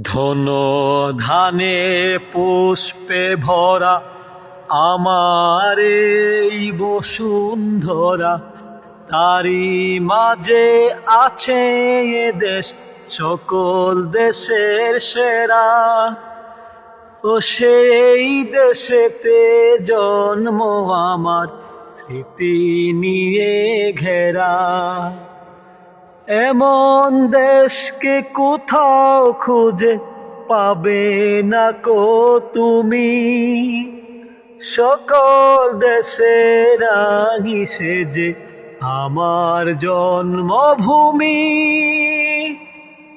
ধন ধানে পুষ্পে ভরা আমার এই বসুন্ধরা। তারি মাঝে আছে দেশ, সকল দেশের সেরা। ও সেই দেশেতে জন্ম আমার, স্মৃতি নিয়ে ঘেরা। এমন দেশকে কোথাও খুঁজে পাবে না কো তুমি। সকল দেশের সে যে আমার জন্মভূমি।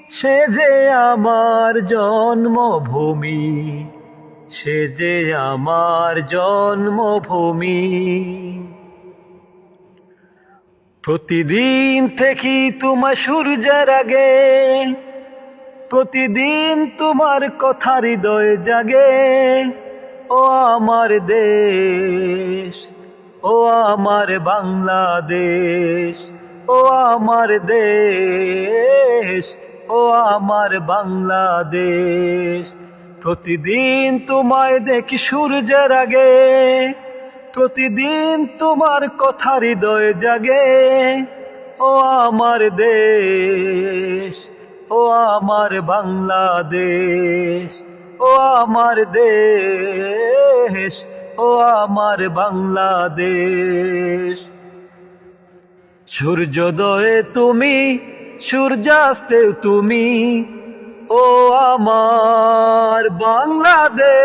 সে যে আমার জন্মভূমি। সে যে আমার জন্মভূমি। প্রতিদিন থেকে তোমার সূর্যের আগে, প্রতিদিন তোমার কথা হৃদয় জাগে। ও আমার দেশ, ও আমার বাংলাদেশ, ও আমার দেশ, ও আমার বাংলাদেশ। প্রতিদিন তোমায় দেখি সূর্যের আগে প্রতিদিন তোমার কথা হৃদয় জাগে। ও আমার দেশ, ও আমার বাংলাদেশ, ও আমার দেশ, ও আমার বাংলাদেশ। সূর্যোদয়ে তুমি সূর্যাস্তে তুমি, ও আমার বাংলাদেশ।